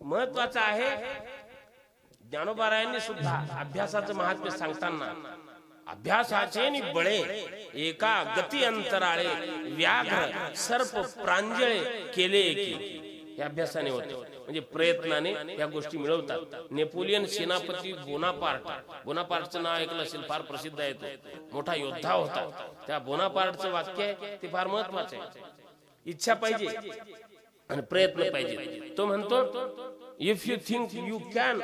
महत्वाचं आहे ज्ञानोबारायांनी सुद्धा अभ्यासाचं महात्म्य सांगताना अभ्यासाचे नि बळे एका गती अंतराळे व्याघ्र सर्प प्रांजळे केले की हे अभ्यासाने होते. म्हणजे प्रयत्नाने या गोष्टी मिळवतात. नेपोलियन सेनापती बोनापार्ट बोनापार्टचं नाव ऐकलं असेल फार प्रसिद्ध आहे तो. मोठा योद्धा होता. त्या बोनापार्टचं वाक्य आहे ते फार महत्वाचं आहे. इच्छा पाहिजे. आणि प्रयत्न पाहिजे. तो म्हणतो if you think you can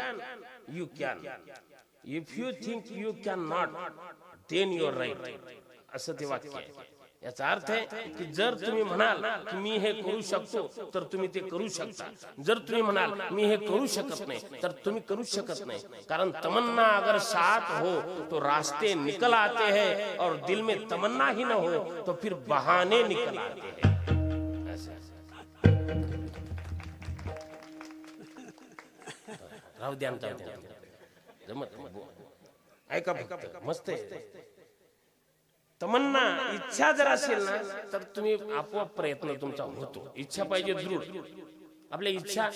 you can if you think you can not then you're right असं ते वाक्य आहे. याचा अर्थ आहे की जर तुम्ही म्हणाल की मी हे करू शकतो, तर तुम्ही ते करू शकता. जर तुम्ही म्हणाल, मी हे करू शकत नाही, तर तुम्ही करू शकत नाही. कारण तमन्ना अगर साथ हो तो रास्ते निकल आते हैं और दिल में तमन्ना ही न हो तो फिर बहाने निकल आते हैं. राहू द्या आमच्या जमत ऐका फक्त. मस्त आहे. तमन्ना इच्छा जर असेल ना तर तुम्ही आपोआप प्रयत्न तुमचा होतो. इच्छा पाहिजे दृढ. आपल्या इच्छा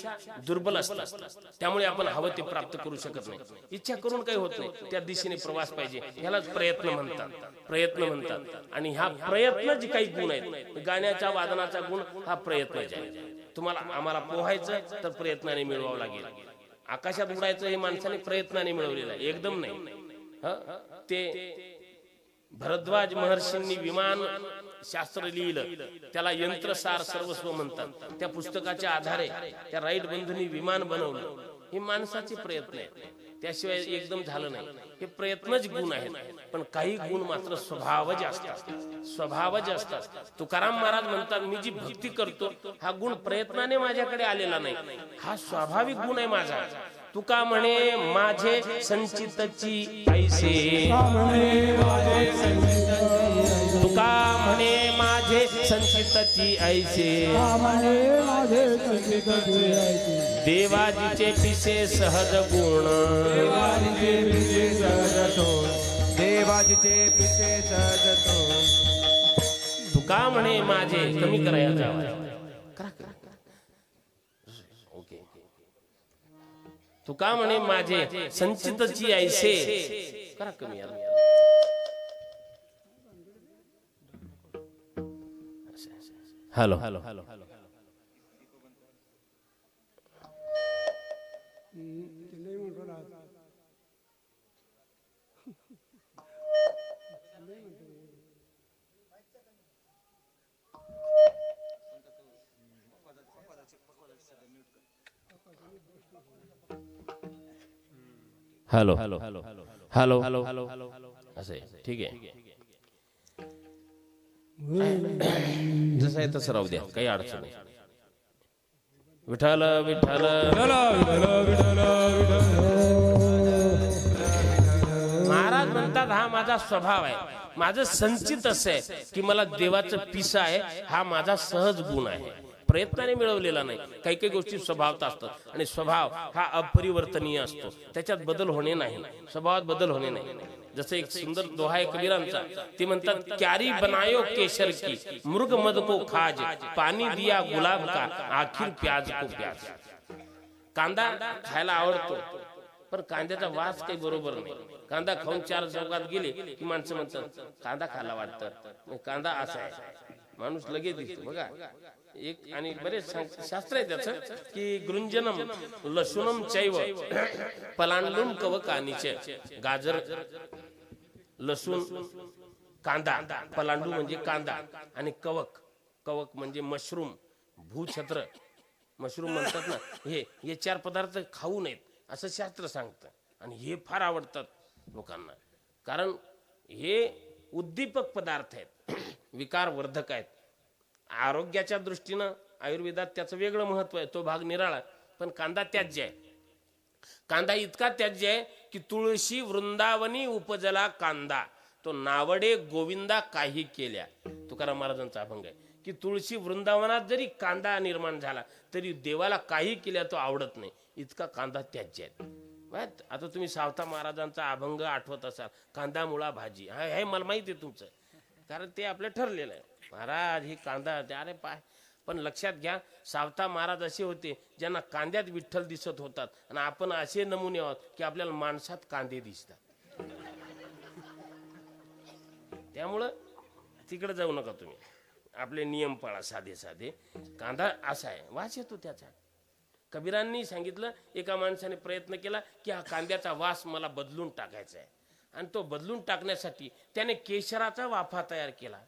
दुर्बल असतात. त्यामुळे आपण हवं ते प्राप्त करू शकत नाही. इच्छा करून काही होत नाही. त्या दिशेने प्रवास पाहिजे. ह्यालाच प्रयत्न म्हणतात. प्रयत्न म्हणतात. आणि ह्या प्रयत्न जे काही गुण आहेत. गाण्याच्या वादनाचा गुण हा प्रयत्न आहे. तुम्हाला आम्हाला पोहायचं तर प्रयत्नाने मिळवावं लागेल. आकाशात उडायचं हे माणसाने प्रयत्नाने मिळवलेलं आहे. एकदम नाही. ते भरद्वाज महर्षींनी विमान शास्त्र लिहिलं त्याला यंत्रसार सर्वस्व म्हणतात. त्या पुस्तकाच्या आधारे त्या राईट बंधूंनी विमान बनवलं. हे माणसाचे प्रयत्न आहेत. त्याशिवाय एकदम झालं नाही. हे प्रयत्नच गुण आहेत. पण काही गुण मात्र स्वभावज असतात. स्वभावज असतात. तुकाराम महाराज म्हणतात मी जी भक्ती करतो हा गुण प्रयत्नाने माझ्याकडे आलेला नाही. हा स्वाभाविक गुण आहे माझा. तुका म्हणे माझे संचितची ऐसे तुका म्हणे माझे संचितची ऐसे देवाजीचे पिसे सहज गुण. देवाजीचे पिते सजतो तुका म्हणे माझे कमी करायचा ತುಕಾಮಣೆ ಮಾಜೆ ಸಂಚಿತ ಜಿ ಐಸೆ ಕರಕಮಿಯ hello hello hello hello hello. Hello. Hello. Hello. Hello. Hello. असं. ठीक आहे. जसं आहे तसं राहू द्या. काही अडचण नाही. विठाल विठाल महाराज म्हणतात हा माझा स्वभाव आहे. माझं संचित असं आहे की मला देवाचं पिसा आहे. हा माझा सहज गुण आहे. प्रयत्नाने मिळवलेला नाही. काही काही गोष्टी स्वभावात असतात. आणि स्वभाव हा अपरिवर्तनीय असतो. त्याच्यात बदल होणे नाही. स्वभावात बदल होणे नाही. जसं एक सुंदर दोहा आहे कबीरांचा ते म्हणतात क्यारी बनायो केशर की मृग मद को खाज पाणी दिया गुलाब का आखिर प्याज को प्याज. कांदा खायला आवडतो पण कांद्याचा वास काही बरोबर नाही. कांदा खाऊन चार चौकात गेले की माणसं म्हणतात कांदा खायला वाटतं. कांदा असा आहे. माणूस लगेच दिसतो. बघा एक आणि बरेच शास्त्र आहे त्याचं की गृंजनम लसुनम चैव पलांडून कव कानीचे गाजर लसूण कांदा. पलांडू म्हणजे कांदा. आणि कवक कवक म्हणजे मशरूम भूछत्र. मशरूम म्हणतात ना हे हे चार पदार्थ खाऊ नयेत असं शास्त्र सांगतं. आणि हे फार आवडतात लोकांना. कारण हे उद्दीपक पदार्थ आहेत. विकारवर्धक आहेत. आरोग्याच्या दृष्टीनं आयुर्वेदात त्याचं वेगळं महत्त्व आहे. तो भाग निराळा पण कांदा त्याज्य आहे. कांदा इतका त्याज्य आहे की तुळशी वृंदावनी उपजला कांदा. तो नावडे गोविंदा काही केल्या. तुकाराम महाराजांचा अभंग आहे की तुळशी वृंदावनात जरी कांदा निर्माण झाला तरी देवाला काही केल्या तो आवडत नाही. इतका कांदा त्याज्य आहे. आता तुम्ही सावता महाराजांचा अभंग आठवत असाल. कांदा मुळा भाजी. हा हे मला माहिती आहे तुमचं. कारण ते आपलं ठरलेलं आहे. महाराज ही कांदा ते अरे पाय पण लक्षात घ्या सावता महाराज असे होते ज्यांना कांद्यात विठ्ठल दिसत होतात. आणि आपण असे नमुने आहोत की आपल्याला माणसात कांदे दिसतात. त्यामुळं तिकडे जाऊ नका तुम्ही. आपले नियम पाळा साधे साधे. कांदा असा आहे. वास येतो त्याचा. कबीरांनी सांगितलं एका माणसाने प्रयत्न केला की हा कांद्याचा वास मला बदलून टाकायचा आहे. आणि तो बदलून टाकण्यासाठी त्याने केशराचा वाफा तयार केला.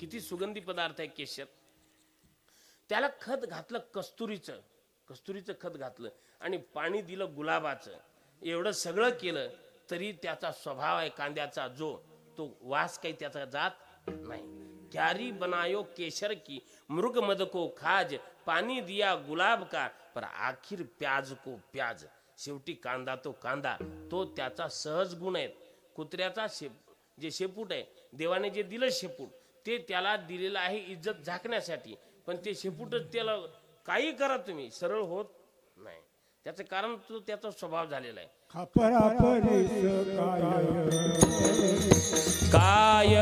किती सुगंधी पदार्थ आहे केशर. त्याला खत घातलं कस्तुरीचं. कस्तुरीचं खत घातलं आणि पाणी दिलं गुलाबाचं. एवढं सगळं केलं तरी त्याचा स्वभाव आहे कांद्याचा जो तो वास काही त्याचा जात नाही. क्यारी बनायो केशर की मृग मद को खाज पाणी दिया गुलाब का पर आखिर प्याज को प्याज. शेवटी कांदा तो कांदा तो त्याचा सहज गुण आहे. कुत्र्याचा शेप जे शेपूट आहे देवाने जे दिलं शेपूट ते त्याला दिलेलं आहे इज्जत झाकण्यासाठी. पण ते शेपूटच त्याला काही करा तुम्ही सरळ होत नाही. त्याचं कारण तो त्याचा स्वभाव झालेला आहे. काय?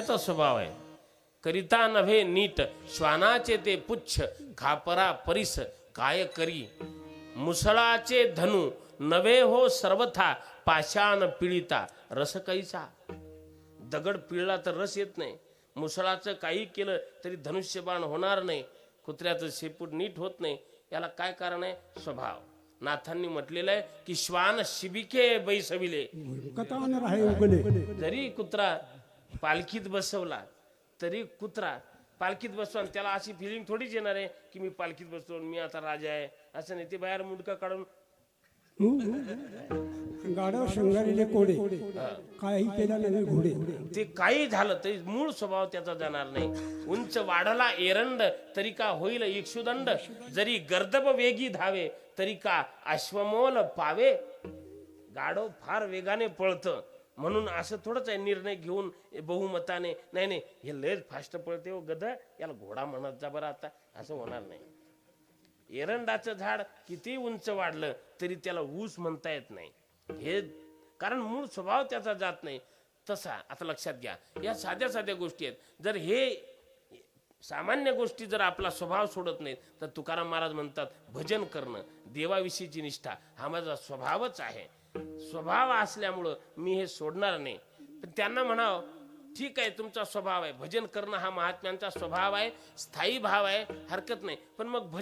त्याचा स्वभाव आहे. करिता नव्हे नीट श्वानाचे ते पुच्छ खापरा परिस काय करी? मुसळाचे धनु नवे हो सर्वथा पाषाण पिळिता रस कैसा? दगड पिळला तर रस येत नाही. मुसळाचं काही केलं तरी धनुष्यबाण होणार नाही. कुत्र्याचं शेपूट नीट होत नाही. याला काय कारण आहे? स्वभाव. नाथांनी म्हटलेलं आहे की श्वान शिबिके बैसविले. जरी कुत्रा पालखीत बसवला तरी कुत्रा पालखीत आणि त्याला अशी फिलिंग थोडीच येणार आहे की मी पालखीत बसतो मी आता राजा आहे. असं नाही ते बाहेर मुंडका काढून शृंगारीले कोडे. काही केला नाही घोडे. ते काही झालं तरी मूळ स्वभाव त्याचा जाणार नाही. उंच वाढला एरंड तरी का होईल इक्षुदंड? जरी गर्दब वेगी धावे तरी का अश्वमोल पावे? गाडो फार वेगाने पळतं. म्हणून असं थोडंच आहे निर्णय घेऊन बहुमताने नाही नाही हे लयच फास्ट पळते हो गद याला घोडा म्हणत जा बरं आता. असं होणार नाही. एरंडाचं झाड किती उंच वाढलं तरी त्याला ऊस म्हणता येत नाही. हे कारण मूळ स्वभाव त्याचा जात नाही. तसा आता लक्षात घ्या. या साध्या साध्या गोष्टी आहेत. जर हे सामान्य गोष्टी जर आपला स्वभाव सोडत नाहीत तर तुकाराम महाराज म्हणतात भजन करणं देवाविषयीची निष्ठा हा माझा स्वभावच आहे. स्वभाव असल्यामुळं मी हे सोडणार नाही. पण त्यांना म्हणावं ठीक आहे तुमचा स्वभाव आहे. भजन करणं हा महात्म्यांचा स्वभाव आहे. स्थायी भाव आहे. हरकत नाही. पण मग